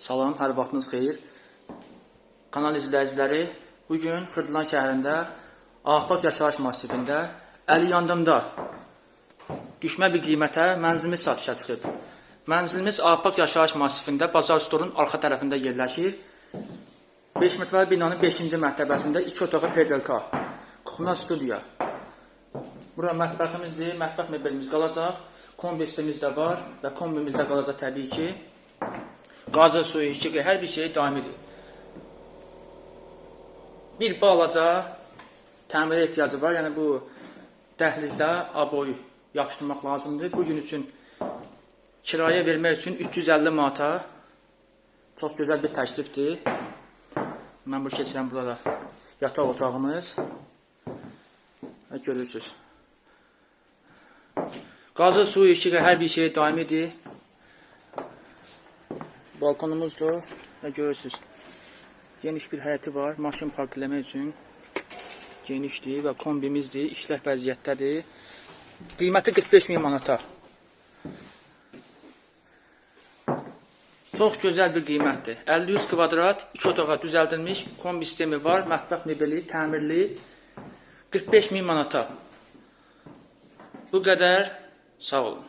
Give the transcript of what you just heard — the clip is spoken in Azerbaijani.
Salam, hər vaxtınız xeyir. Kanal izləyiciləri, bu gün Xırdalan şəhərində Ağbaq yaşayış massivində əli yandımda düşmə bir qiymətə mənzilimiz satışa çıxıb. Mənzilimiz Ağbaq yaşayış massivində Bazar Storun arxa tərəfində yerləşir. 5 metrlik binanın 5-ci mərtəbəsində 2 otaqlı PDLK, kuxna studiya. Bura mətbəximizdir, mətbəx mebelimiz qalacaq. Kombi sistemimiz də var və kombimiz də qalacaq təbii ki. Qazı, suyu, işığı, hər bir şey daimidir. Bir balaca təmirə ehtiyacı var. Yəni bu dəhlizdə aboy yapışdırmaq lazımdır. Bu gün üçün kirayə vermək üçün 350 manata çox gözəl bir təklifdir. Mən bu keçirəm burada yataq otağımız. Görürsüz. Qazı, suyu, işığı, hər bir şey daimidir. Balkonumuzdur və görürsüz. Geniş bir həyəti var. Maşın park eləmək üçün genişdir və kombimizdir. İşlək vəziyyətdədir. Qiyməti 45 min manata. Çox gözəl bir qiymətdir. 50-100 kvadrat, 2 otağa düzəldilmiş kombi sistemi var, mətbəx mebeli, təmirli. 45 min manata. Bu qədər. Sağ olun.